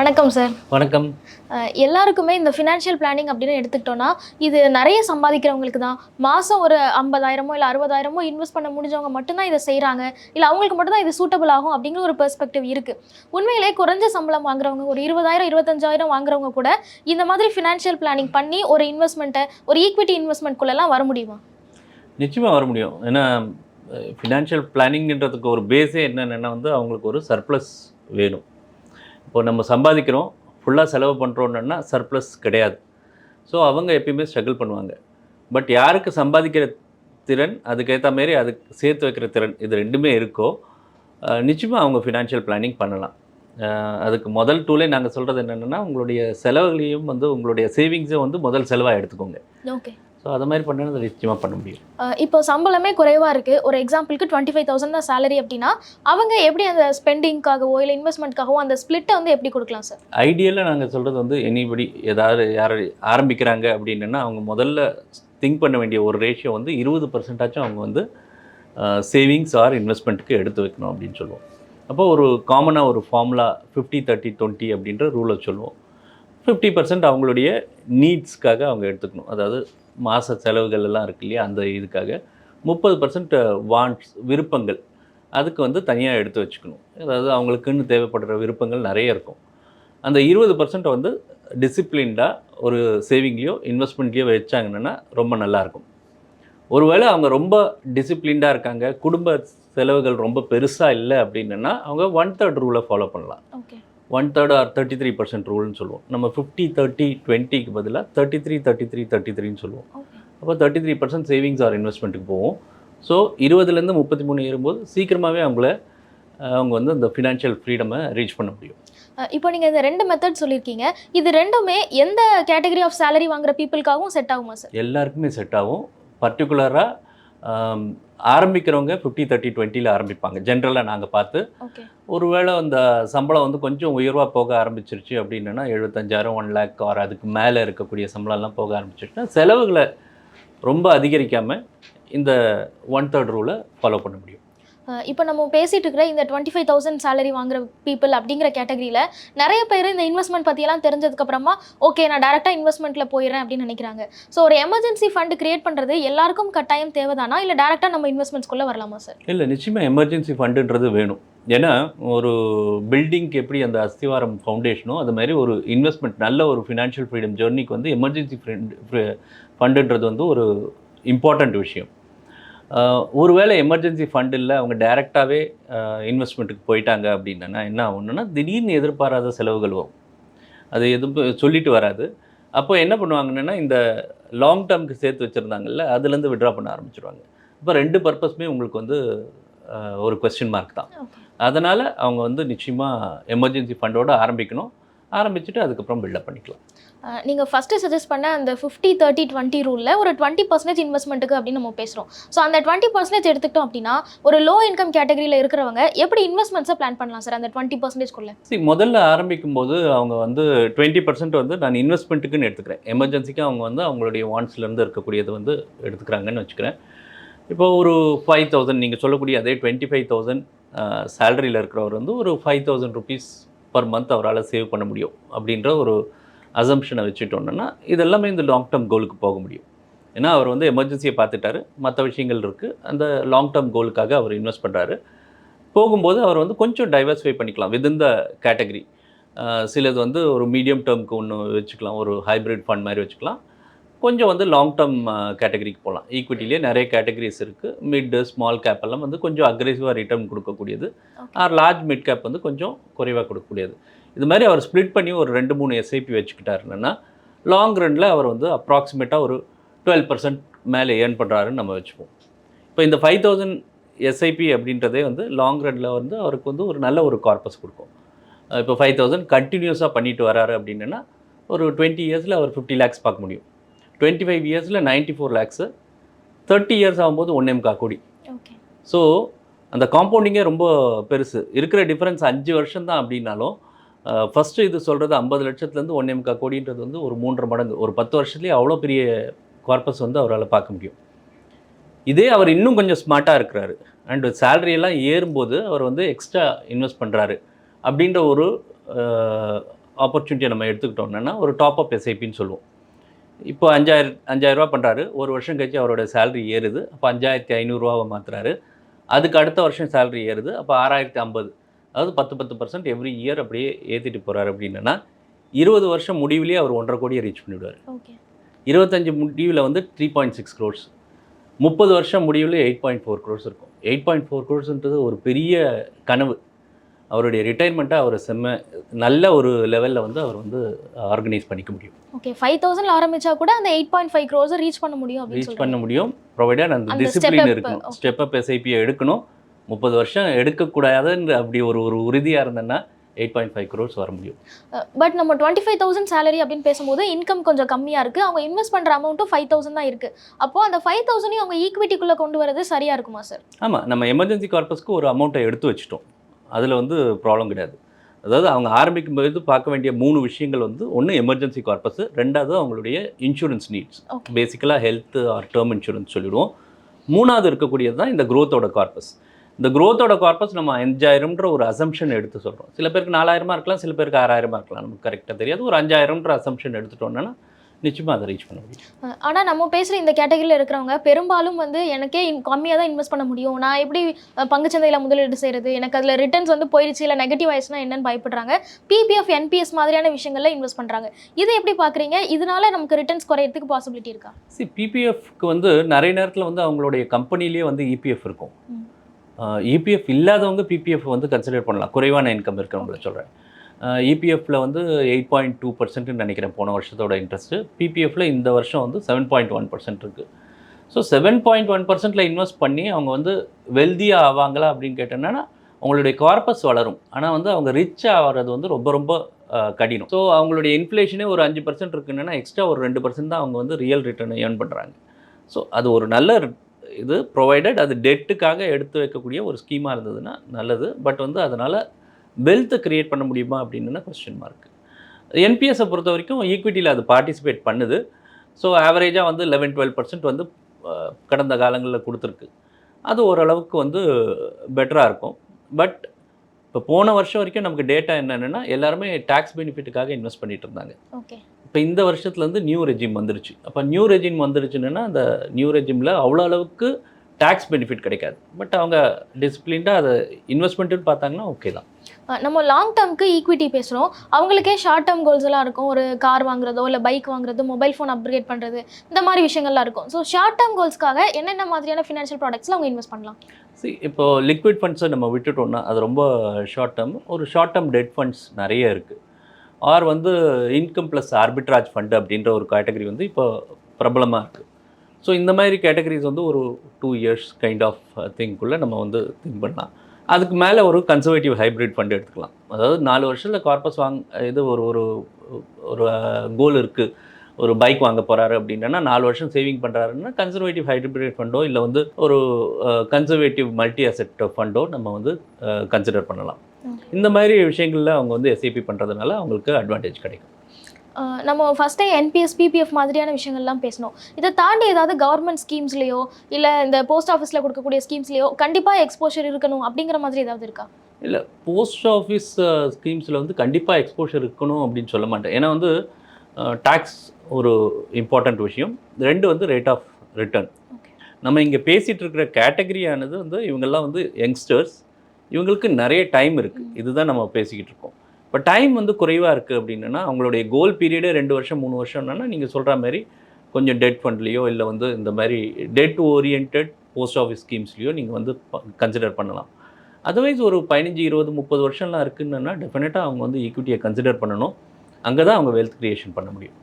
வணக்கம் சார் வணக்கம். எல்லாருக்குமே இந்த ஃபினான்ஷியல் பிளானிங் அப்படின்னு எடுத்துக்கிட்டோம்னா இது நிறைய சம்பாதிக்கிறவங்களுக்கு தான். மாதம் ஒரு ஐம்பதாயிரமோ இல்லை அறுபதாயிரமோ இன்வெஸ்ட் பண்ண முடிஞ்சவங்க மட்டும்தான் இதை செய்கிறாங்க இல்லை அவங்களுக்கு மட்டும்தான் இது சூட்டபிள் ஆகும் அப்படிங்கிற ஒரு பெர்ஸ்பெக்டிவ் இருக்குது உண்மையிலே குறைஞ்ச சம்பளம் வாங்குறவங்க ஒரு இருபதாயிரம் இருபத்தஞ்சாயிரம் வாங்குறவங்க கூட இந்த மாதிரி ஃபினான்ஷியல் பிளானிங் பண்ணி ஒரு இன்வெஸ்ட்மெண்ட்டை ஒரு ஈக்விட்டி இன்வெஸ்ட்மெண்ட்குள்ளெல்லாம் வர முடியுமா? நிச்சயமாக வர முடியும். ஏன்னா ஃபினான்ஷியல் பிளானிங்ன்றதுக்கு ஒரு பேஸே என்னென்னா வந்து அவங்களுக்கு ஒரு சர்ப்ளஸ் வேணும். இப்போ நம்ம சம்பாதிக்கிறோம் ஃபுல்லாக செலவு பண்ணுறோன்னா சர்ப்ளஸ் கிடையாது. ஸோ அவங்க எப்பயுமே ஸ்ட்ரகிள் பண்ணுவாங்க. பட் யாருக்கு சம்பாதிக்கிற திறன் அதுக்கேற்ற மாரி அதுக்கு சேர்த்து வைக்கிற திறன் இது ரெண்டுமே இருக்கோ நிச்சயமாக அவங்க ஃபினான்ஷியல் பிளானிங் பண்ணலாம். அதுக்கு முதல் டூலே நாங்கள் சொல்கிறது என்னென்னா உங்களுடைய செலவுகளையும் வந்து உங்களுடைய சேவிங்ஸை வந்து முதல் செலவாக எடுத்துக்கோங்க. ஓகே ஸோ அதை மாதிரி பண்ணது நிச்சயமாக பண்ண முடியும். இப்போ சம்பளமே குறைவாக இருக்குது ஒரு எக்ஸாம்பிளுக்கு டுவெண்ட்டி ஃபைவ் தௌசண்ட் தான் சேலரி அப்படின்னா அவங்க எப்படி அந்த ஸ்பெண்டிங்காகவோ இல்லை இன்வெஸ்ட்மெண்ட்காகவோ அந்த ஸ்ப்ளிட்டை வந்து எப்படி கொடுக்கலாம் சார் ஐடியலாக நாங்கள் சொல்கிறது வந்து எனிபடி ஏதாவது யார் ஆரம்பிக்கிறாங்க அப்படின்னா அவங்க முதல்ல திங்க் பண்ண வேண்டிய ஒரு ரேஷியோ வந்து இருபது பர்சன்டாச்சும் அவங்க வந்து சேவிங்ஸ் ஆர் இன்வெஸ்ட்மெண்ட்டுக்கு எடுத்து வைக்கணும் அப்படின்னு சொல்லுவோம். அப்போ ஒரு காமனாக ஒரு ஃபார்முலா ஃபிஃப்டி தேர்ட்டி டுவெண்ட்டி அப்படின்ற ரூலை சொல்லுவோம். ஃபிஃப்டி பர்சன்ட் அவங்களுடைய நீட்ஸ்க்காக அவங்க எடுத்துக்கணும். அதாவது மாத செலவுகள் எல்லாம் இருக்கு இல்லையா? அந்த இதுக்காக முப்பது பர்சன்ட் வாண்ட்ஸ் விருப்பங்கள். அதுக்கு வந்து தனியாக எடுத்து வச்சுக்கணும். அதாவது அவங்களுக்குன்னு தேவைப்படுற விருப்பங்கள் நிறைய இருக்கும். அந்த இருபது பர்சன்ட் வந்து டிசிப்ளின்டாக ஒரு சேவிங்லேயோ இன்வெஸ்ட்மெண்ட்லேயோ வச்சாங்கன்னா ரொம்ப நல்லாயிருக்கும். ஒருவேளை அவங்க ரொம்ப டிசிப்ளின்டாக இருக்காங்க குடும்ப செலவுகள் ரொம்ப பெருசாக இல்லை அப்படின்னா அவங்க ஒன் தேர்ட் ரூலை ஃபாலோ பண்ணலாம். Okay one third or thirty three percent ரூல்னு சொல்லுவோம். நம்ம ஃபிஃப்டி தேர்ட்டி டுவெண்ட்டிக்கு பதிலாக thirty three thirty three thirty த்ரீன்னு சொல்லுவோம் அப்போ thirty three percent savings or இன்வெஸ்ட்மெண்ட்டுக்கு போவோம். ஸோ இருபதுலேருந்து முப்பத்தி மூணு ஏறும்போது சீக்கிரமாகவே அவங்கள அவங்க வந்து அந்த ஃபினான்ஷியல் ஃப்ரீடமை ரீச் பண்ண முடியும். இப்போ நீங்கள் இந்த ரெண்டு மெத்தட் சொல்லியிருக்கீங்க. இது ரெண்டுமே எந்த கேட்டகரி ஆஃப் சேலரி வாங்குற பீப்புளுக்காகவும் செட் ஆகுமா சார் எல்லாருக்குமே செட் ஆகும். பர்டிகுலராக ஆரம்பிக்கிறவங்க ஃபிஃப்டி தேர்ட்டி டுவெண்ட்டியில் ஆரம்பிப்பாங்க. ஜென்ரலாக நாங்கள் பார்த்து ஒருவேளை அந்த சம்பளம் வந்து கொஞ்சம் உயர்வாக போக ஆரம்பிச்சிருச்சு அப்படின்னா எழுபத்தஞ்சாயிரம் ஒன் லேக் ஆர் அதுக்கு மேலே இருக்கக்கூடிய சம்பளம்லாம் போக ஆரம்பிச்சிருச்சுன்னா செலவுகளை ரொம்ப அதிகரிக்காமல் இந்த ஒன் தேர்ட் ரூலை ஃபாலோ பண்ண முடியும். இப்போ நம்ம பேசிகிட்டு இருக்கிற இந்த டுவெண்ட்டி ஃபைவ் தௌசண்ட் சேலரி வாங்குற பீப்புள் அப்படிங்கிற கேட்டகரியில் நிறைய பேர் இந்த இன்வெஸ்ட்மெண்ட் பற்றியெல்லாம் தெரிஞ்சதுக்கப்புறமா ஓகே நான் டேரெக்டாக இன்வெஸ்ட்மெண்ட்டில் போயிடுறேன் அப்படின்னு நினைக்கிறாங்க. ஸோ ஒரு எமர்ஜென்சி ஃபண்ட் கிரியேட் பண்ணுறது எல்லாருக்கும் கட்டாயம் தேவைதானா? இல்லை டேரெக்டாக நம்ம இன்வெஸ்ட்மெண்ட்ஸ்குள்ளே வரலாமா சார் இல்லை நிச்சயமாக எமர்ஜென்சி ஃபண்டுன்றது வேணும். ஏன்னா ஒரு பில்டிங்க்கு எப்படி அந்த அஸ்திவாரம் ஃபவுண்டேஷனோ அது மாதிரி ஒரு இன்வெஸ்ட்மெண்ட் நல்ல ஒரு ஃபினான்ஷியல் ஃப்ரீடம் ஜெர்னிக்கு வந்து எமர்ஜென்சி ஃபண்டுன்றது வந்து ஒரு இம்பார்ட்டண்ட் விஷயம். ஒருவேளை எமர்ஜென்சி ஃபண்ட் இல்லை அவங்க டைரெக்டாகவே இன்வெஸ்ட்மெண்ட்டுக்கு போயிட்டாங்க அப்படின்னா என்ன ஆகும்னா திடீர்னு எதிர்பாராத செலவுகள் வரும். அது எதுவும் சொல்லிட்டு வராது. அப்போ என்ன பண்ணுவாங்கன்னா இந்த லாங் டேர்முக்கு சேர்த்து வச்சுருந்தாங்கல்ல அதுலேருந்து விட்ரா பண்ண ஆரம்பிச்சிருவாங்க. இப்போ ரெண்டு பர்பஸுமே உங்களுக்கு வந்து ஒரு கொஸ்டின் மார்க் தான். அதனால் அவங்க வந்து நிச்சயமாக எமர்ஜென்சி ஃபண்டோட ஆரம்பிக்கணும். ஆரம்பிச்சுட்டு அதுக்கப்புறம் பில்டப் பண்ணிக்கலாம். நீங்கள் ஃபஸ்ட்டு சஜஸ்ட் பண்ண அந்த ஃபிஃப்டி தேர்ட்டி டுவெண்ட்டி ரூலில் ஒரு டுவெண்ட்டி பர்சன்டேஜ் இன்வெஸ்ட்மெண்ட்டுக்கு அப்படின்னு நம்ம பேசுகிறோம் ஸோ அந்த டுவெண்ட்டி பர்சன்டேஜ் எடுத்துக்கிட்டோம் அப்படின்னா ஒரு லோ இன்கம் கேட்டகரியில் இருக்கிறவங்க எப்படி இன்வெஸ்ட்மெண்ட்ஸை பிளான் பண்ணலாம் சார் அந்த டுவெண்ட்டி பர்சன்டேஜ்குள்ளே சரி முதல்ல ஆரம்பிக்கும் போது அவங்க வந்து டுவெண்ட்டி பர்சன்ட் வந்து நான் இன்வெஸ்ட்மெண்ட்டுக்குன்னு எடுத்துக்கிறேன். எமர்ஜென்சிக்கு அவங்க வந்து அவங்களுடைய வான்ஸ்லேருந்து இருக்கக்கூடியது வந்து எடுத்துக்கிறாங்கன்னு வச்சுக்கிறேன். இப்போ ஒரு ஃபைவ் தௌசண்ட் நீங்கள் சொல்லக்கூடிய அதே டுவெண்ட்டி ஃபைவ் தௌசண்ட் சேலரியில் இருக்கிறவர் வந்து ஒரு five thousand rupees per month அவரால் சேவ் பண்ண முடியும் அப்படின்ற ஒரு அசம்ஷனை வச்சுட்டோன்னா இதெல்லாமே இந்த லாங் டேர்ம் கோலுக்கு போக முடியும். ஏன்னா அவர் வந்து எமர்ஜென்சியை பார்த்துட்டாரு. மற்ற விஷயங்கள் இருக்குது அந்த லாங் டேர்ம் கோலுக்காக அவர் இன்வெஸ்ட் பண்ணுறாரு போகும்போது அவர் வந்து கொஞ்சம் டைவர்சிஃபை பண்ணிக்கலாம் வித் த கேட்டகரி சிலது வந்து ஒரு மீடியம் டேர்முக்கு ஒன்று வச்சுக்கலாம். ஒரு ஹைப்ரிட் ஃபண்ட் மாதிரி வச்சுக்கலாம். கொஞ்சம் வந்து லாங் டேர்ம் கேட்டகரிக்கு போகலாம் ஈக்விட்டிலேயே நிறைய கேட்டகரிஸ் இருக்குது மிட் ஸ்மால் கேப் எல்லாம் வந்து கொஞ்சம் அக்ரெசிவாக ரிட்டர்ன் கொடுக்கக்கூடியது. ஆர் லார்ஜ் மிட் கேப் வந்து கொஞ்சம் குறைவாக கொடுக்கக்கூடியது. இது மாதிரி அவர் ஸ்ப்ளிட் பண்ணி ஒரு ரெண்டு மூணு எஸ்ஐபி வச்சுக்கிட்டாருன்னா லாங் ரனில் அவர் வந்து அப்ராக்சிமேட்டாக ஒரு டுவெல் பர்சன்ட் மேலே ஏர்ன் பண்ணுறாருன்னு நம்ம வச்சுப்போம். இப்போ இந்த ஃபைவ் தௌசண்ட் எஸ்ஐபி அப்படின்றதே வந்து லாங் ரனில் வந்து அவருக்கு வந்து ஒரு நல்ல ஒரு கார்பஸ் கொடுக்கும். இப்போ ஃபைவ் தௌசண்ட் கண்டினியூஸாக பண்ணிட்டு வராரு அப்படின்னா ஒரு டுவெண்ட்டி இயர்ஸில் அவர் ஃபிஃப்டி லேக்ஸ் பார்க்க முடியும். டுவெண்ட்டி ஃபைவ் இயர்ஸில் ninety four lakhs thirty years ஆகும்போது ஒன் எம்கா கோடி. ஸோ அந்த காம்பவுண்டிங்கே ரொம்ப பெருசு. இருக்கிற டிஃப்ரென்ஸ் அஞ்சு வருஷம் தான் அப்படின்னாலும் ஃபஸ்ட்டு இது சொல்கிறது ஐம்பது லட்சத்துலேருந்து ஒன்றே முக்கால் கோடின்றது வந்து ஒரு மூன்றரை மடங்கு. ஒரு பத்து வருஷத்துலேயே அவ்வளோ பெரிய கார்பஸ் வந்து அவரால் பார்க்க முடியும். இதே அவர் இன்னும் கொஞ்சம் ஸ்மார்ட்டாக இருக்கிறாரு. அண்டு சேலரியெல்லாம் ஏறும்போது அவர் வந்து எக்ஸ்ட்ரா இன்வெஸ்ட் பண்ணுறாரு அப்படின்ற ஒரு ஆப்பர்ச்சுனிட்டியை நம்ம எடுத்துக்கிட்டோம்னா ஒரு டாப் அப் எஸ்ஐபின்னு சொல்லுவோம். இப்போ அஞ்சாயிரம் அஞ்சாயிரரூபா பண்ணுறாரு ஒரு வருஷம் கழிச்சு அவரோட சேலரி ஏறுது. அப்போ அஞ்சாயிரத்தி ஐநூறுரூவாவை மாற்றுறாரு அதுக்கு அடுத்த வருஷம் சேலரி ஏறுது. அப்போ ஆறாயிரத்தி ஐம்பது. அதாவது பத்து பத்து பர்சன்ட் எவ்ரி இயர் அப்படியே ஏற்றிட்டு போகிறாரு அப்படின்னா இருபது வருஷம் முடிவுலேயே அவர் ஒன்றரை கோடியை ரீச் பண்ணிவிடுவார் ஓகே. இருபத்தஞ்சு முடிவில் வந்து த்ரீ பாயிண்ட் சிக்ஸ் க்ரோர்ஸ் முப்பது வருஷம் முடிவில் எயிட் பாயிண்ட் ஃபோர் க்ரோர்ஸ் இருக்கும். எயிட் பாயிண்ட் ஃபோர் க்ரோர்ஸ்ன்றது ஒரு பெரிய கனவு. அவருடைய ரிட்டைர்மெண்ட்டை அவர் செம்ம நல்ல ஒரு லெவலில் வந்து அவர் வந்து ஆர்கனைஸ் பண்ணிக்க முடியும். ஓகே ஃபைவ் தௌசண்ட் ஆரம்பிச்சா கூட அந்த eight point five crores reach பண்ண முடியும் ரீச் பண்ண முடியும். ப்ரொவைடட் அந்த டிசிப்ளின் up, இருக்கணும். okay. ஸ்டெப் அப் எஸ்ஐபியை எடுக்கணும். முப்பது வருஷம் எடுக்கக்கூடாதுன்ற அப்படி ஒரு ஒரு உறுதியாக இருந்தேன்னா எயிட் பாயிண்ட் ஃபைவ் க்ரோர்ஸ் வர முடியும். பட் நம்ம டுவெண்ட்டி ஃபைவ் தௌசண்ட் சேலரி அப்படின்னு பேசும்போது இன்கம் கொஞ்சம் கம்மியாக இருக்குது அவங்க இன்வெஸ்ட் பண்ணுற அமௌண்ட்டும் ஃபைவ் தௌசண்ட் தான் இருக்குது அப்போ அந்த ஃபைவ் தௌசண்டையும் அவங்க ஈக்விட்டிக்குள்ளே கொண்டு வரது சரியாக இருக்குமா சார் ஆமாம் நம்ம எமர்ஜென்சி கார்பஸ்க்கு ஒரு அமௌண்ட்டை எடுத்து வச்சிட்டோம். அதில் வந்து ப்ராப்ளம் கிடையாது. அதாவது அவங்க ஆரம்பிக்கும் போது பார்க்க வேண்டிய மூணு விஷயங்கள் வந்து ஒன்று எமர்ஜென்சி கார்பஸ் ரெண்டாவது அவங்களுடைய இன்சூரன்ஸ் நீட்ஸ். பேசிக்கலாக ஹெல்த் ஆர் டேர்ம் இன்சூரன்ஸ் சொல்லிடுவோம். மூணாவது இருக்கக்கூடியது தான் இந்த growth-ஓட கார்பஸ் இந்த growth-ஓட கார்பஸ் நம்ம அஞ்சாயிரம்ன்ற ஒரு அசம்ஷன் எடுத்து சொல்கிறோம் சில பேருக்கு நாலாயிரமா இருக்கலாம் சில பேருக்கு ஆறாயிரமா இருக்கலாம் நமக்கு கரெக்டாக தெரியாது. ஒரு அஞ்சாயிரம்ன்ற அசம்ஷன் எடுத்துட்டோம்னா நிச்சயமாக அதை ரீச் பண்ண முடியும். ஆனால் நம்ம பேசுகிற இந்த கேட்டகரியில் இருக்கிறவங்க பெரும்பாலும் வந்து எனக்கே கம்மியாக தான் இன்வெஸ்ட் பண்ண முடியும். நான் எப்படி பங்குச்சந்தையில் முதலீடு செய்கிறது எனக்கு அதில் ரிட்டர்ன்ஸ் வந்து போயிடுச்சு இல்லை நெகட்டிவ் ஆயிடுச்சுன்னா என்னன்னு பயப்படுறாங்க. பிபிஎஃப் என்பிஎஸ் மாதிரியான விஷயங்கள்ல இன்வெஸ்ட் பண்ணுறாங்க இது எப்படி பார்க்குறீங்க இதனால நமக்கு ரிட்டர்ன்ஸ் குறையறதுக்கு பாசிபிலிட்டி இருக்கா? சி பிபிஎஃப்க்கு வந்து நிறைய நேரத்தில் வந்து அவங்களுடைய கம்பெனிலேயே வந்து இபிஎஃப் இருக்கும். ம். இபிஎஃப் இல்லாதவங்க பிபிஎஃப் வந்து கன்சிடர் பண்ணலாம். குறைவான இன்கம் இருக்கிறவங்கள சொல்கிறேன் இபிஎஃப்பில் வந்து எயிட் பாயிண்ட் டூ பர்சன்ட்னு நினைக்கிறேன். போன வருஷத்தோட இன்ட்ரெஸ்ட்டு பிபிஎஃப்ல இந்த வருஷம் வந்து செவன் பாயிண்ட் ஒன் பர்சன்ட் இருக்குது ஸோ செவன் பாயிண்ட் ஒன் பர்சன்ட்டில் இன்வெஸ்ட் பண்ணி அவங்க வந்து வெல்தியாக ஆவாங்களா அப்படின்னு கேட்டோன்னா அவங்களுடைய கார்பஸ் வளரும். ஆனால் வந்து அவங்க ரிச் ஆகிறது வந்து ரொம்ப ரொம்ப கடினம். ஸோ அவங்களுடைய இன்ஃப்ளேஷனே ஒரு அஞ்சு பர்சன்ட் இருக்குன்னா எக்ஸ்ட்ரா ஒரு ரெண்டு பர்சன்ட் தான் அவங்க வந்து ரியல் ரிட்டர்னை ஏர்ன் பண்ணுறாங்க ஸோ அது ஒரு நல்ல இது ப்ரொவைடட் அது டெட்டுக்காக எடுத்து வைக்கக்கூடிய ஒரு ஸ்கீமாக இருந்ததுன்னா நல்லது. பட் வந்து அதனால் வெல்த்தை க்ரியேட் பண்ண முடியுமா அப்படின்னு கொஸ்டின் மார்க் என்பிஎஸை பொறுத்த வரைக்கும் ஈக்விட்டியில் அது பார்ட்டிசிபேட் பண்ணுது. ஸோ ஆவரேஜாக வந்து லெவன் டுவெல் பர்சன்ட் வந்து கடந்த காலங்களில் கொடுத்துருக்கு. அது ஓரளவுக்கு வந்து பெட்டராக இருக்கும். பட் இப்போ போன வருஷம் வரைக்கும் நமக்கு டேட்டா என்னென்னா எல்லாருமே டேக்ஸ் பெனிஃபிட்டுக்காக இன்வெஸ்ட் பண்ணிட்டு இருந்தாங்க. ஓகே இப்போ இந்த வருஷத்துலேருந்து நியூ ரெஜிம் வந்துருச்சு. அப்போ நியூ ரெஜிம் வந்துருச்சுன்னா அந்த நியூ ரெஜிமில் அவ்வளோ அளவுக்கு டேக்ஸ் பெனிஃபிட் கிடைக்காது. பட் அவங்க டிசிப்ளின்டாக அதை இன்வெஸ்ட்மெண்ட்டுன்னு பார்த்தாங்கன்னா ஓகே தான். நம்ம லாங் டேர்ம்க்கு ஈக்விட்டி பேசுகிறோம் அவங்களுக்கே ஷார்ட் டேர்ம் கோல்ஸ் எல்லாம் இருக்கும். ஒரு கார் வாங்குறதோ இல்லை பைக் வாங்குறதோ மொபைல் ஃபோன் அப்கிரேட் பண்ணுறது இந்த மாதிரி விஷயங்கள்லாம் இருக்கும். ஸோ ஷார்ட் டேர்ம் கோல்ஸ்க்காக என்னென்ன மாதிரியான ஃபினான்ஷியல் ப்ராடக்ட்ஸில் அவங்க இன்வெஸ்ட் பண்ணலாம்? சி இப்போ லிக்விட் ஃபண்ட்ஸை நம்ம விட்டுட்டோம்னா அது ரொம்ப ஷார்ட் டேர்ம் ஒரு ஷார்ட் டேர்ம் டெட் ஃபண்ட்ஸ் நிறைய இருக்குது ஆர் வந்து இன்கம் ப்ளஸ் ஆர்பிட்ராஜ் ஃபண்டு அப்படின்ற ஒரு கேட்டகரி வந்து இப்போ பிரபலமாக இருக்குது ஸோ இந்த மாதிரி கேட்டகரிஸ் வந்து ஒரு டூ இயர்ஸ் கைண்ட் ஆஃப் திங்குள்ளே நம்ம வந்து திங்க் பண்ணலாம். அதுக்கு மேலே ஒரு கன்சர்வேட்டிவ் ஹைப்ரிட் ஃபண்ட் எடுத்துக்கலாம். அதாவது நாலு வருஷத்தில் கார்பஸ் வாங் இது ஒரு ஒரு ஒரு uh, கோல் இருக்குது ஒரு பைக் வாங்க போகிறாரு அப்படின்னா நாலு வருஷம் சேவிங் பண்ணுறாருன்னா கன்சர்வேட்டிவ் ஹைப்ரிட் ஃபண்டோ இல்லை வந்து ஒரு கன்சர்வேட்டிவ் மல்டி அசெட் ஃபண்டோ நம்ம வந்து uh, கன்சிடர் பண்ணலாம். இந்த மாதிரி விஷயங்களில் அவங்க வந்து எஸ்ஐபி பண்ணுறதுனால அவங்களுக்கு அட்வான்டேஜ் கிடைக்கும். நம்ம ஃபஸ்ட்டே என்பிஎஸ் பிபிஎஃப் மாதிரியான விஷயங்கள்லாம் பேசணும். இதை தாண்டி ஏதாவது கவர்மெண்ட் ஸ்கீம்ஸ்லையோ இல்லை இந்த போஸ்ட் ஆஃபீஸில் கொடுக்கக்கூடிய ஸ்கீம்ஸ்லையோ கண்டிப்பாக எக்ஸ்போஷர் இருக்கணும் அப்படிங்கிற மாதிரி ஏதாவது இருக்கா? இல்லை போஸ்ட் ஆஃபீஸ் ஸ்கீம்ஸில் வந்து கண்டிப்பாக எக்ஸ்போஷர் இருக்கணும் அப்படின்னு சொல்ல மாட்டேன். ஏன்னா வந்து டேக்ஸ் ஒரு இம்பார்ட்டண்ட் விஷயம். ரெண்டு வந்து ரேட் ஆஃப் ரிட்டர்ன். நம்ம இங்கே பேசிகிட்டு இருக்கிற கேட்டகரியானது வந்து இவங்கெல்லாம் வந்து யங்ஸ்டர்ஸ் இவங்களுக்கு நிறைய டைம் இருக்குது இதுதான் நம்ம பேசிக்கிட்டு இருக்கோம். இப்போ டைம் வந்து குறைவாக இருக்குது அப்படின்னா அவங்களுடைய கோல் பீரியடே ரெண்டு வருஷம் மூணு வருஷம்னா நீங்கள் சொல்கிற மாதிரி கொஞ்சம் டெட் ஃபண்ட்லேயோ இல்லை வந்து இந்த மாதிரி டெட் ஓரியன்ட் போஸ்ட் ஆஃபீஸ் ஸ்கீம்ஸ்லேயோ நீங்கள் வந்து கன்சிடர் பண்ணலாம். அதர்வைஸ் ஒரு பதினஞ்சு இருபது முப்பது வருஷம்லாம் இருக்குன்னா டெஃபினட்டாக அவங்க வந்து ஈக்விட்டியை கன்சிடர் பண்ணணும். அங்கே தான் அவங்க வெல்த் கிரியேஷன் பண்ண முடியும்.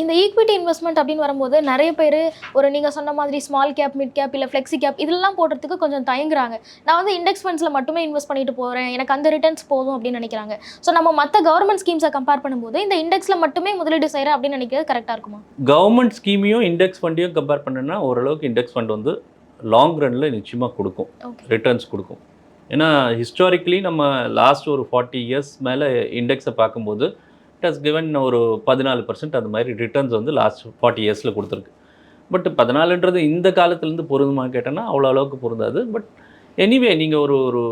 இந்த ஈக்விட்டி இன்வெஸ்ட்மெண்ட் அப்படின்னு வரும்போது நிறைய பேர் ஒரு நீங்கள் சொன்ன மாதிரி ஸ்மால் கேப் மிட் கேப் இல்லை ஃப்ளெக்ஸி கேப் இதெல்லாம் போடுறதுக்கு கொஞ்சம் தயங்குறாங்க. நான் வந்து இண்டெக்ஸ் ஃபண்ட்ஸில் மட்டுமே இன்வெஸ்ட் பண்ணிட்டு போகிறேன் எனக்கு அந்த ரிட்டர்ன்ஸ் போதும் அப்படின்னு நினைக்கிறாங்க. ஸோ நம்ம மற்ற கவர்மெண்ட் ஸ்கீம்ஸை கம்பேர் பண்ணும்போது இந்த இண்டெக்ஸில் மட்டுமே முதலீடு செய்கிறேன் அப்படின்னு நினைக்கிறது கரெக்டாக இருக்குமா? கவர்மெண்ட் ஸ்கீமையும் இண்டெக்ஸ் ஃபண்டையும் கம்பேர் பண்ணனா ஓரளவுக்கு இண்டெக்ஸ் ஃபண்ட் வந்து லாங் ரன்னில் நிச்சயமாக கொடுக்கும். ரிட்டர்ன்ஸ் கொடுக்கும். ஏன்னா ஹிஸ்டாரிக்கலி நம்ம லாஸ்ட் ஒரு ஃபார்ட்டி இயர்ஸ் மேலே இண்டெக்ஸை பார்க்கும்போது இட் ஹஸ் கிவன் ஒரு பதினாலு பர்சன்ட் அந்த மாதிரி ரிட்டர்ன்ஸ் வந்து லாஸ்ட் ஃபார்ட்டி இயர்ஸில் கொடுத்துருக்கு. பட் பதினாலுன்றது இந்த காலத்துலேருந்து பொருந்துமா கேட்டோன்னா அவ்வளோ அளவுக்கு பொருந்தாது. பட் எனிவே நீங்கள் ஒரு ஒரு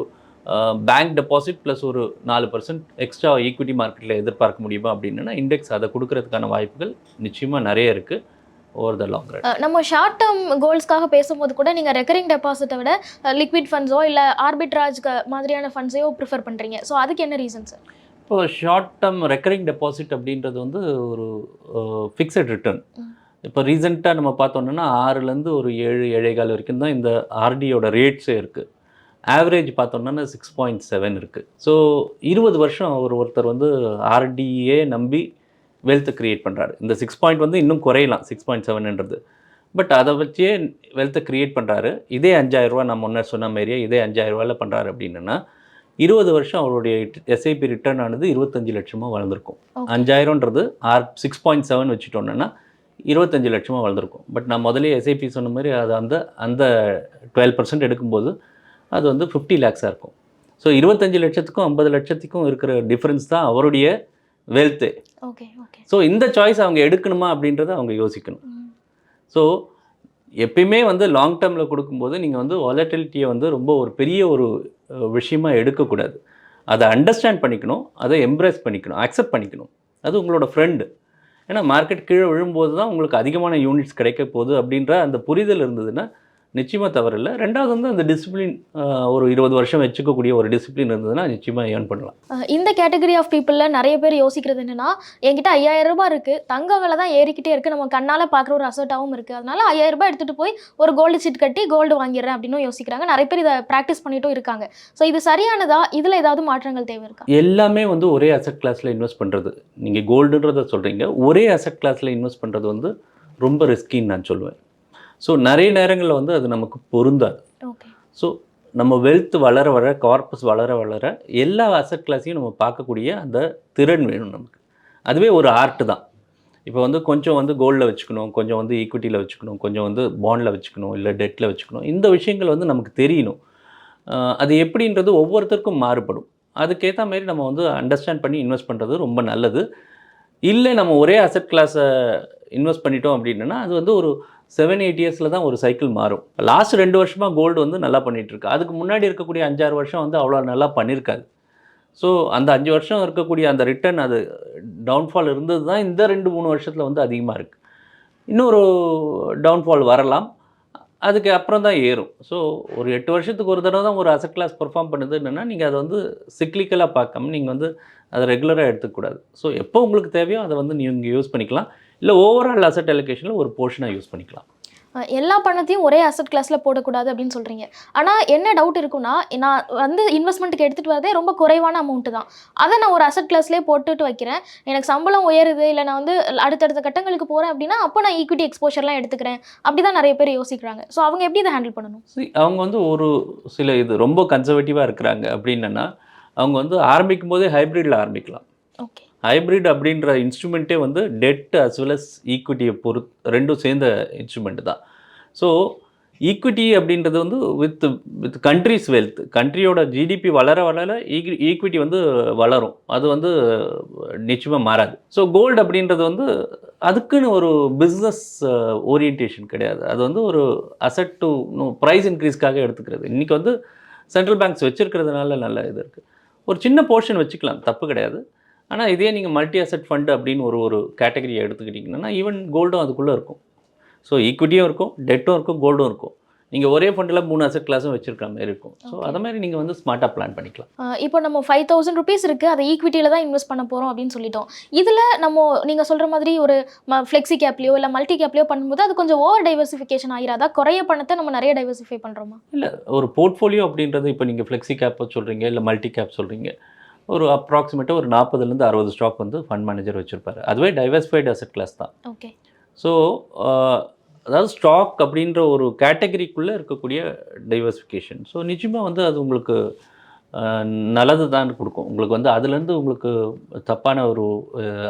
பேங்க் டெபாசிட் ப்ளஸ் ஒரு நாலு பர்சன்ட் எக்ஸ்ட்ரா ஈக்விட்டி மார்க்கெட்டில் எதிர்பார்க்க முடியுமா அப்படின்னா இண்டெக்ஸ் அதை கொடுக்கறதுக்கான வாய்ப்புகள் நிச்சயமாக நிறைய இருக்குது ஓவர் த லாங் ரன் நம்ம ஷார்ட் டேர்ம் கோல்ஸ்க்காக பேசும்போது கூட நீங்கள் ரெக்கரிங் டெபாசிட்டை விட லிக்விட் ஃபண்ட்ஸோ இல்லை ஆர்பிட்ராஜ் மாதிரியான ஃபண்ட்ஸையோ ப்ரிஃபர் பண்ணுறீங்க ஸோ அதுக்கு என்ன ரீசன் சார் இப்போ ஷார்ட் டேர்ம் ரெக்கரிங் டெபாசிட் அப்படின்றது வந்து ஒரு ஃபிக்ஸட் ரிட்டர்ன். இப்போ ரீசெண்டாக நம்ம பார்த்தோம்னா ஆறுலேருந்து ஒரு ஏழு ஏழே கால் வரைக்கும் தான் இந்த ஆர்டியோட ரேட்ஸே இருக்குது ஆவரேஜ் பார்த்தோம்னா சிக்ஸ் பாயிண்ட் செவன் இருக்குது ஸோ இருபது வருஷம் ஒரு ஒருத்தர் வந்து ஆர்டியே நம்பி வெல்த்தை க்ரியேட் பண்ணுறாரு இந்த சிக்ஸ் பாயிண்ட் வந்து இன்னும் குறையலாம் சிக்ஸ் பாயிண்ட் செவன்ன்றது பட் அதை வச்சே வெல்த்தை க்ரியேட் பண்ணுறாரு இதே அஞ்சாயிரரூவா நான் முன்னர் சொன்ன மாதிரியே இதே அஞ்சாயிரரூவாவில் பண்ணுறாரு அப்படின்னா இருபது வருஷம் அவருடைய எஸ்ஐபி ரிட்டர்ன் ஆனது இருபத்தஞ்சு லட்சமாக வளர்ந்துருக்கும். அஞ்சாயிரம்ன்றது ஆர் சிக்ஸ் பாயிண்ட் செவன் வச்சுட்டோன்னா இருபத்தஞ்சு லட்சமாக வளர்ந்துருக்கும். பட் நான் முதலே எஸ்ஐபி சொன்ன மாதிரி அது அந்த அந்த டுவெல் பர்சன்ட் எடுக்கும்போது அது வந்து ஃபிஃப்டி லேக்ஸாக இருக்கும். ஸோ இருபத்தஞ்சு லட்சத்துக்கும் ஐம்பது லட்சத்துக்கும் இருக்கிற டிஃப்ரென்ஸ் தான் அவருடைய வெல்த்து ஓகே ஓகே ஸோ இந்த சாய்ஸ் அவங்க எடுக்கணுமா அப்படின்றத அவங்க யோசிக்கணும். ஸோ எப்பயுமே வந்து லாங் டேர்மில் கொடுக்கும்போது நீங்கள் வந்து வாலட்டிலிட்டியை வந்து ரொம்ப ஒரு பெரிய ஒரு விஷயமாக விஷயமா எடுக்கக்கூடாது. அதை அண்டர்ஸ்டாண்ட் பண்ணிக்கணும் அதை எம்ப்ரேஸ் பண்ணிக்கணும் அக்செப்ட் பண்ணிக்கணும். அது உங்களோட ஃப்ரெண்டு ஏன்னா மார்க்கெட் கீழே விழும்போது தான் உங்களுக்கு அதிகமான யூனிட்ஸ் கிடைக்க போகுது அப்படின்ற அந்த புரிதல் இருந்ததுன்னா நிச்சயமாக தவறில்லை. ரெண்டாவது வந்து அந்த டிசிப்ளின் ஒரு இருபது வருஷம் வச்சுக்கக்கூடிய ஒரு டிசிப்ளின் இருந்ததுன்னா நிச்சயமாக ஏர்ன் பண்ணலாம். இந்த கேட்டகரி ஆஃப் பீப்புளில் நிறைய பேர் யோசிக்கிறது என்னன்னா என்கிட்ட ஐயாயிரம் ரூபாய் இருக்கு தங்க விலை தான் ஏறிக்கிட்டே இருக்கு நம்ம கண்ணால் பார்க்குற ஒரு அசர்ட்டாகவும் இருக்கு. அதனால ஐயாயிரம் ரூபாய் எடுத்துட்டு போய் ஒரு கோல்டு சீட் கட்டி கோல்டு வாங்கிடுறேன் அப்படின்னு யோசிக்கிறாங்க. நிறைய பேர் இதை ப்ராக்டிஸ் பண்ணிட்டும் இருக்காங்க. ஸோ இது சரியானதா? இதில் ஏதாவது மாற்றங்கள் தேவை இருக்கா எல்லாமே வந்து ஒரே அசெட் கிளாஸில் இன்வெஸ்ட் பண்ணுறது நீங்கள் கோல்டுன்றத சொல்கிறீங்க ஒரே அசெட் கிளாஸில் இன்வெஸ்ட் பண்ணுறது வந்து ரொம்ப ரிஸ்கின்னு நான் சொல்லுவேன் ஸோ நிறைய நேரங்களில் வந்து அது நமக்கு பொருந்தாது. ஸோ நம்ம வெல்த் வளர வளர கார்பஸ் வளர வளர எல்லா அசெட் கிளாஸையும் நம்ம பார்க்கக்கூடிய அந்த திறன் வேணும் நமக்கு. அதுவே ஒரு ஆர்ட் தான். இப்போ வந்து கொஞ்சம் வந்து கோல்டில் வச்சுக்கணும் கொஞ்சம் வந்து ஈக்விட்டியில் வச்சுக்கணும் கொஞ்சம் வந்து பாண்டில் வச்சுக்கணும் இல்லை டெட்டில் வச்சுக்கணும். இந்த விஷயங்கள் வந்து நமக்கு தெரியணும். அது எப்படின்றது ஒவ்வொருத்தருக்கும் மாறுபடும். அதுக்கேற்ற மாதிரி நம்ம வந்து அண்டர்ஸ்டாண்ட் பண்ணி இன்வெஸ்ட் பண்ணுறது ரொம்ப நல்லது. இல்லை நம்ம ஒரே அசெட் கிளாஸை இன்வெஸ்ட் பண்ணிட்டோம் அப்படின்னா அது வந்து ஒரு செவன் எயிட் இயர்ஸில் தான் ஒரு சைக்கிள் மாறும். லாஸ்ட் ரெண்டு வருஷமாக கோல்டு வந்து நல்லா பண்ணிகிட்ருக்கு அதுக்கு முன்னாடி இருக்கக்கூடிய அஞ்சாறு வருஷம் வந்து அவ்வளோ நல்லா பண்ணியிருக்காது ஸோ அந்த அஞ்சு வருஷம் இருக்கக்கூடிய அந்த ரிட்டர்ன் அது டவுன்ஃபால் இருந்தது தான் இந்த ரெண்டு மூணு வருஷத்தில் வந்து அதிகமாக இருக்குது இன்னொரு டவுன்ஃபால் வரலாம். அதுக்கு அப்புறம் தான் ஏறும். ஸோ ஒரு எட்டு வருஷத்துக்கு ஒரு தடவை தான் ஒரு அசட் கிளாஸ் பெர்ஃபார்ம் பண்ணுது. என்னென்னா நீங்கள் அதை வந்து சிக்லிக்கலாக பார்க்காம நீங்கள் வந்து அதை ரெகுலராக எடுத்துக்கூடாது ஸோ எப்போ உங்களுக்கு தேவையோ அதை வந்து நீங்கள் யூஸ் பண்ணிக்கலாம். இல்லை ஓவரால் அசட் அலோகேஷனில் ஒரு போர்ஷனாக யூஸ் பண்ணிக்கலாம். எல்லா பணத்தையும் ஒரே அசட் கிளாஸில் போடக்கூடாது அப்படின்னு சொல்கிறீங்க ஆனால் என்ன டவுட் இருக்குன்னா நான் வந்து இன்வெஸ்ட்மெண்ட்டுக்கு எடுத்துகிட்டு வரதே ரொம்ப குறைவான அமௌண்ட்டு தான். அதை நான் ஒரு அசட் கிளாஸ்லேயே போட்டுட்டு வைக்கிறேன். எனக்கு சம்பளம் உயருது இல்லை நான் வந்து அடுத்தடுத்த கட்டங்களுக்கு போகிறேன் அப்படின்னா அப்போ நான் ஈக்விட்டி எக்ஸ்போஷர்லாம் எடுத்துக்கிறேன். அப்படி தான் நிறைய பேர் யோசிக்கிறாங்க. ஸோ அவங்க எப்படி இதை ஹேண்டில் பண்ணணும்? அவங்க வந்து ஒரு சில இது ரொம்ப கன்சர்வேட்டிவாக இருக்கிறாங்க. அப்படின்னா அவங்க வந்து ஆரம்பிக்கும் போதே ஹைப்ரிட்டில் ஆரம்பிக்கலாம். ஓகே ஹைப்ரிட் அப்படின்ற இன்ஸ்ட்ருமெண்ட்டே வந்து டெட் அஸ் வெல் அஸ் ஈக்விட்டியை பொறுத் ரெண்டும் சேர்ந்த இன்ஸ்ட்ருமெண்ட் தான். ஸோ ஈக்விட்டி அப்படின்றது வந்து வித் வித் கண்ட்ரிஸ் வெல்த் கண்ட்ரியோட ஜிடிபி வளர வளர ஈக்விட்டி வந்து வளரும். அது வந்து நிச்சயமாக மாறாது. ஸோ கோல்டு அப்படின்றது வந்து அதுக்குன்னு ஒரு பிஸ்னஸ் ஓரியன்டேஷன் கிடையாது. அது வந்து ஒரு அசட் டு ப்ரைஸ் இன்க்ரீஸ்க்காக எடுத்துக்கிறது. இன்றைக்கி வந்து சென்ட்ரல் பேங்க்ஸ் வச்சுருக்கிறதுனால நல்ல இது இருக்குது ஒரு சின்ன போர்ஷன் வச்சுக்கலாம். தப்பு கிடையாது. ஆனால் இதே நீங்கள் மல்டி அசெட் ஃபண்டு அப்படின்னு ஒரு ஒரு கேட்டகரியை எடுத்துக்கிட்டிங்கன்னா ஈவன் கோல்டும் அதுக்குள்ளே இருக்கும். ஸோ ஈக்விட்டியும் இருக்கும் டெட்டும் இருக்கும் கோல்டும் இருக்கும். நீங்கள் ஒரே ஃபண்டில் மூணு அசெட் கிளாஸும் வச்சிருக்கிற மாதிரி இருக்கும். ஸோ. அதை மாதிரி நீங்கள் வந்து ஸ்மார்ட்டாக பிளான் பண்ணிக்கலாம். இப்போ நம்ம ஃபைவ் தௌசண்ட் ருபீஸ் இருக்குது அதை ஈக்விட்டியில் தான் இன்வெஸ்ட் பண்ண போகிறோம் அப்படின்னு சொல்லிட்டோம். இதில் நம்ம நீங்கள் சொல்கிற மாதிரி ஒரு ஃப்ளெக்ஸி கேப்லையோ இல்லை மல்டி கேப்லையோ பண்ணும்போது அது கொஞ்சம் ஓவர் டைவர்சிஃபிகேஷன் ஆகிராதா குறைய பணத்தை நம்ம நிறைய டைவர்சிஃபை பண்ணுறோமா இல்லை ஒரு போர்ட்ஃபோலியோ அப்படின்றது இப்போ நீங்கள் ஃப்ளெக்ஸி கேப் சொல்கிறீங்க இல்லை மல்டி கேப் சொல்கிறீங்க ஒரு அப்ராக்சிமேட்டாக ஒரு நாற்பதுலேருந்து அறுபது ஸ்டாக் வந்து ஃபண்ட் மேனேஜர் வச்சுருப்பாரு. அதுவே டைவர்சிஃபைடு அசெட் கிளாஸ் தான். ஓகே ஸோ அதாவது ஸ்டாக் அப்படின்ற ஒரு கேட்டகரிக்குள்ளே இருக்கக்கூடிய டைவர்சிஃபிகேஷன் ஸோ நிச்சயமாக வந்து அது உங்களுக்கு நல்லது தான் கொடுக்கும். உங்களுக்கு வந்து அதுலேருந்து உங்களுக்கு தப்பான ஒரு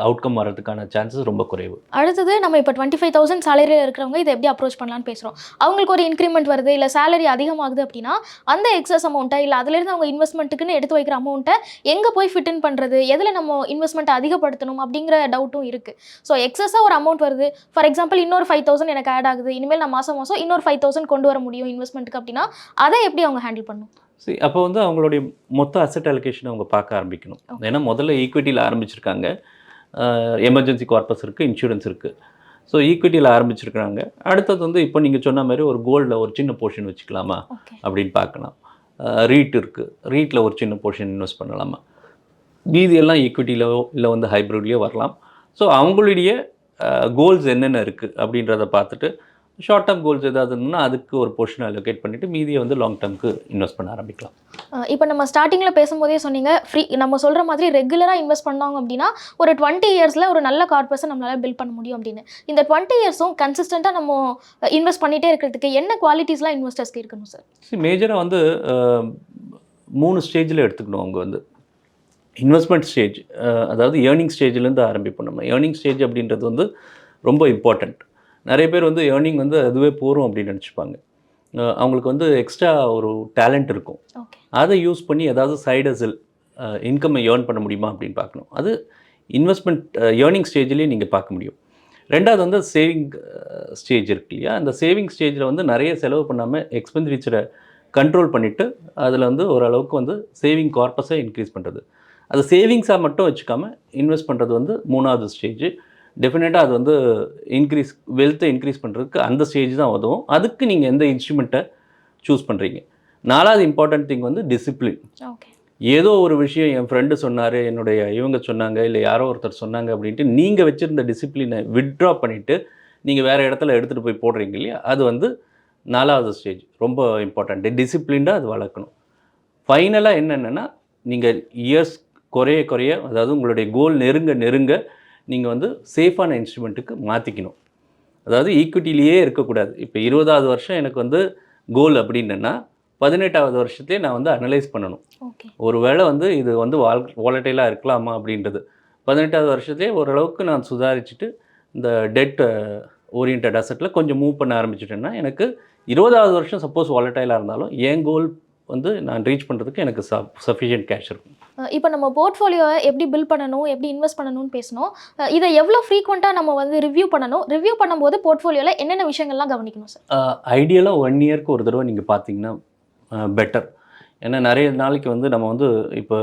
அவுட்கம் வர்றதுக்கான சான்சஸ் ரொம்ப குறைவு. அடுத்தது நம்ம இப்போ டுவெண்ட்டி ஃபைவ் தௌசண்ட் சேலரியில் இருக்கிறவங்க இதை எப்படி அப்ரோச் பண்ணலான்னு பேசுகிறோம் அவங்களுக்கு ஒரு இன்க்ரிமெண்ட் வருது இல்லை சேலரி அதிகமாகுது அப்படின்னா அந்த எக்ஸஸ் அமௌண்ட்டை இல்லை அதுலேருந்து அவங்க இன்வெஸ்ட்மெண்ட்டுக்குன்னு எடுத்து வைக்கிற அமௌண்ட்டை எங்கே போய் ஃபிட் இன் பண்ணுறது எதில் நம்ம இன்வெஸ்ட்மெண்ட் அதிகப்படுத்தணும் அப்படிங்கிற டவுட்டும் இருக்குது ஸோ எக்ஸஸாக ஒரு அமௌண்ட் வருது. ஃபார் எக்ஸாம்பிள் இன்னொரு ஃபைவ் தௌசண்ட் எனக்கு ஆட் ஆகுது. இனிமேல் நான் மாதம் மாதம் இன்னொரு ஃபைவ் தௌசண்ட் கொண்டு வர முடியும் இன்வெஸ்ட்மெண்ட்டுக்கு அப்படின்னா அதை எப்படி அவங்க ஹேண்டில் பண்ணணும்? சரி அப்போ வந்து அவங்களுடைய மொத்த அசெட் அலோகேஷனை அவங்க பார்க்க ஆரம்பிக்கணும். ஏன்னா முதல்ல ஈக்விட்டியில் ஆரம்பிச்சிருக்காங்க. எமர்ஜென்சி கார்பஸ் இருக்குது இன்சூரன்ஸ் இருக்குது ஸோ ஈக்விட்டியில் ஆரம்பிச்சிருக்காங்க அடுத்தது வந்து இப்போ நீங்கள் சொன்ன மாதிரி ஒரு கோல்டில் ஒரு சின்ன போர்ஷன் வச்சுக்கலாமா? அப்படின்னு பார்க்கலாம். ரீட் இருக்குது ரீட்டில் ஒரு சின்ன போர்ஷன் இன்வெஸ்ட் பண்ணலாமா? மீதி எல்லாம் ஈக்விட்டியிலோ இல்லை வந்து ஹைப்ரிட்லேயோ வரலாம். ஸோ அவங்களுடைய கோல்ஸ் என்னென்ன இருக்குது அப்படின்றத பார்த்துட்டு ஷார்ட் டேர்ம் கோல்ஸ் ஏதாவது இருந்ததுன்னா அதுக்கு ஒரு போர்ஷன் அலோகேட் பண்ணிவிட்டு மீதியை வந்து லாங் டேர்முக்கு இன்வெஸ்ட் பண்ண ஆரம்பிக்கலாம். இப்போ நம்ம ஸ்டார்டிங்கில் பேசும்போதே சொன்னீங்க ஃப்ரீ நம்ம சொல்கிற மாதிரி ரெகுலராக இன்வெஸ்ட் பண்ணாங்க அப்படின்னா ஒரு டுவெண்ட்டி இயர்ஸில் ஒரு நல்ல கார்பஸை நம்மளால் பில்ட் பண்ண முடியும் அப்படின்னு. இந்த டுவெண்ட்டி இயர்ஸும் கன்சிஸ்டண்ட்டாக நம்ம இன்வெஸ்ட் பண்ணிகிட்டே இருக்கிறதுக்கு என்ன குவாலிட்டிஸ்லாம் இன்வெஸ்டர்ஸ்க்கு இருக்கணும் சார் மேஜராக வந்து மூணு ஸ்டேஜில் எடுத்துக்கணும் அவங்க வந்து. இன்வெஸ்ட்மெண்ட் ஸ்டேஜ் அதாவது ஏர்னிங் ஸ்டேஜ்லேருந்து ஆரம்பிப்போம் நம்ம. ஏர்னிங் ஸ்டேஜ் அப்படின்றது வந்து ரொம்ப இம்பார்ட்டண்ட் நிறைய பேர் வந்து ஏர்னிங் வந்து அதுவே போகிறோம் அப்படின்னு நினச்சிப்பாங்க. அவங்களுக்கு வந்து எக்ஸ்ட்ரா ஒரு டேலண்ட் இருக்கும். அதை யூஸ் பண்ணி ஏதாவது சைடஸில் இன்கம்மை ஏர்ன் பண்ண முடியுமா அப்படின்னு பார்க்கணும். அது இன்வெஸ்ட்மெண்ட் ஏர்னிங் ஸ்டேஜ்லேயே நீங்கள் பார்க்க முடியும். ரெண்டாவது வந்து சேவிங் ஸ்டேஜ் இருக்கு இல்லையா? அந்த சேவிங் ஸ்டேஜில் வந்து நிறைய செலவு பண்ணாமல் எக்ஸ்பெண்டிச்சரை கண்ட்ரோல் பண்ணிவிட்டு அதில் வந்து ஓரளவுக்கு வந்து சேவிங் கார்பஸை இன்க்ரீஸ் பண்ணுறது அது சேவிங்ஸாக மட்டும் வச்சுக்காம இன்வெஸ்ட் பண்ணுறது வந்து மூணாவது ஸ்டேஜ் டெஃபினட்டாக அது வந்து இன்க்ரீஸ் வெல்த்தை இன்க்ரீஸ் பண்ணுறதுக்கு அந்த ஸ்டேஜ் தான் உதவும். அதுக்கு நீங்கள் எந்த இன்ஸ்ட்ருமெண்ட்டை சூஸ் பண்ணுறீங்க நாலாவது இம்பார்ட்டன்ட் திங் வந்து டிசிப்ளின் ஏதோ ஒரு விஷயம் என் ஃப்ரெண்டு சொன்னார் என்னுடைய இவங்க சொன்னாங்க இல்லை யாரோ ஒருத்தர் சொன்னாங்க அப்படின்ட்டு நீங்கள் வச்சுருந்த டிசிப்ளினை வித்ட்ரா பண்ணிவிட்டு நீங்கள் வேறு இடத்துல எடுத்துகிட்டு போய் போடுறீங்க இல்லையா? அது வந்து நாலாவது ஸ்டேஜ் ரொம்ப இம்பார்ட்டண்ட் டிசிப்ளின்டாக அது வளர்க்கணும். ஃபைனலாக என்னென்னா நீங்கள் இயர்ஸ் குறைய குறைய அதாவது உங்களுடைய கோல் நெருங்க நெருங்க நீங்கள் வந்து சேஃபான இன்ஸ்ட்ருமெண்ட்டுக்கு மாற்றிக்கணும் அதாவது ஈக்விட்டிலேயே இருக்கக்கூடாது. இப்போ இருபதாவது வருஷம் எனக்கு வந்து கோல் அப்படின்னா பதினெட்டாவது வருஷத்துலேயே நான் வந்து அனலைஸ் பண்ணணும். ஓகே. ஒருவேளை வந்து இது வந்து வால் வாலட்டைலாக இருக்கலாமா அப்படின்றது. பதினெட்டாவது வருஷத்துலேயே ஓரளவுக்கு நான் சுதாரிச்சுட்டு இந்த டெட் ஓரியன்ட் அசெட்டில் கொஞ்சம் மூவ் பண்ண ஆரம்பிச்சிட்டேன்னா எனக்கு இருபதாவது வருஷம் சப்போஸ் வாலட்டைலாக இருந்தாலும் என் கோல் வந்து நான் ரீச் பண்ணுறதுக்கு எனக்கு சஃபிஷியன்ட் கேஷ் இருக்கும். இப்போ நம்ம போர்ட்ஃபோலியோவை எப்படி பில்ட் பண்ணணும் எப்படி இன்வெஸ்ட் பண்ணணும்னு பேசணும். இதை எவ்வளோ ஃப்ரீக்வெண்ட்டாக நம்ம வந்து ரிவ்யூ பண்ணணும்? ரிவ்யூ பண்ணும்போது போர்ட்ஃபோலியோவில் என்னென்ன விஷயங்கள்லாம் கவனிக்கணும் சார் ஐடியலாக ஒன் இயர்க்கு ஒரு தடவை நீங்கள் பார்த்தீங்கன்னா பெட்டர் ஏன்னா நிறைய நாளைக்கு வந்து நம்ம வந்து இப்போ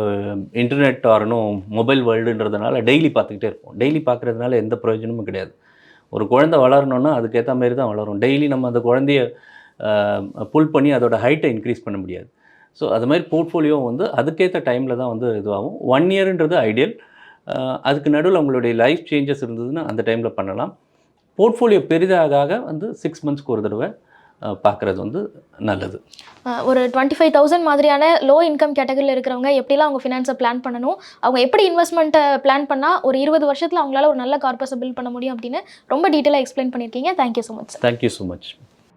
இன்டர்நெட் ஆரணும் மொபைல் வேர்ல்டுன்றதுனால டெய்லி பார்த்துக்கிட்டே இருப்போம். டெய்லி பார்க்குறதுனால எந்த பிரயோஜனமும் கிடையாது. ஒரு குழந்தை வளரணும்னா அதுக்கேற்ற மாதிரி தான் வளரும். டெய்லி நம்ம அந்த குழந்தைய புல் பண்ணி அதோட ஹைட்டை இன்க்ரீஸ் பண்ண முடியாது. ஸோ அது மாதிரி போர்ட்ஃபோலியோ வந்து அதுக்கேற்ற டைமில் தான் வந்து இதுவாகும். ஒன் இயர்ன்றது ஐடியல் அதுக்கு நடுவில் உங்களுடைய லைஃப் சேஞ்சஸ் இருந்ததுன்னா அந்த டைமில் பண்ணலாம். போர்ட்ஃபோலியோ பெரிதாக வந்து சிக்ஸ் மந்த்ஸ்க்கு ஒரு தடவை பார்க்குறது வந்து நல்லது. ஒரு டுவெண்ட்டி ஃபைவ் தௌசண்ட் மாதிரியான லோ இன்கம் கேட்டகரியில் இருக்கிறவங்க எப்படிலாம் அவங்க ஃபினான்ஸை பிளான் பண்ணணும் அவங்க எப்படி இன்வெஸ்ட்மெண்ட்டை பிளான் பண்ணால் ஒரு இருபது வருஷத்தில் அவங்களால ஒரு நல்ல கார்பஸை பில்ட் பண்ண முடியும் அப்படின்னு ரொம்ப டீட்டெயிலாக எக்ஸ்பிளைன் பண்ணியிருக்கீங்க. Thank you so much thank you so much